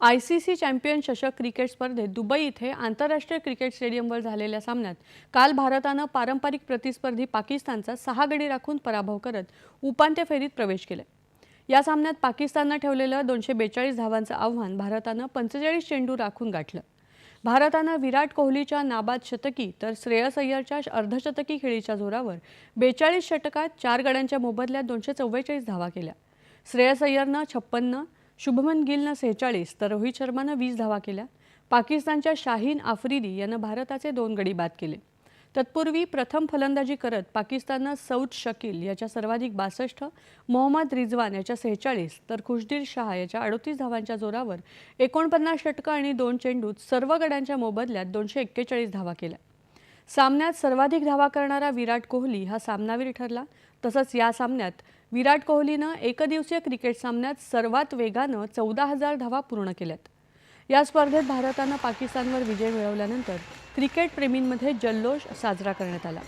I C C champion चषक cricket स्पर्धेत Dubai इथे आंतरराष्ट्रीय क्रिकेट स्टेडियमवर झालेल्या सामन्यात काल भारतानं पारंपरिक प्रतिस्पर्धी पाकिस्तानचा सहा गडी राखून पराभव करत उपांत्य फेरीत प्रवेश केला. या सामन्यात पाकिस्ताननं ठेवलेलं दोनशे बेचाळीस धावांचं आव्हान भारतानं पंचेचाळीस चेंडू राखून गाठलं. भारतानं विराट कोहलीच्या नाबाद शतकी तर श्रेयस अय्यरच्या अर्धशतकी खेळीच्या जोरावर बेचाळीस षटकात चार गड्यांच्या मोबदल्यात दोनशे चव्वेचाळीस धावा केल्या. श्रेयस अय्यरनं छप्पन्न शुभमन गिलनं सेहेचाळीस तर रोहित शर्मानं वीस धावा केल्या. पाकिस्तानच्या शाहीन आफ्रिदी यानं भारताचे दोन गडी बाद केले. तत्पूर्वी प्रथम फलंदाजी करत पाकिस्ताननं सौद शकील याच्या सर्वाधिक बासष्ट मोहम्मद रिजवान याच्या सेहेचाळीस तर खुशदीर शहा याच्या अडोतीस धावांच्या जोरावर एकोणपन्नास षटकं आणि दोन चेंडूत सर्व गड्यांच्या मोबदल्यात दोनशे एक्केचाळीस धावा केल्या. सामन्यात सर्वाधिक धावा करणारा विराट कोहली हा सामनावीर ठरला. तसंच या सामन्यात विराट कोहलीनं एकदिवसीय क्रिकेट सामन्यात सर्वात वेगानं चौदा हजार धावा पूर्ण केल्यात. या स्पर्धेत भारतानं पाकिस्तानवर विजय मिळवल्यानंतर क्रिकेटप्रेमींमध्ये जल्लोष साजरा करण्यात आला.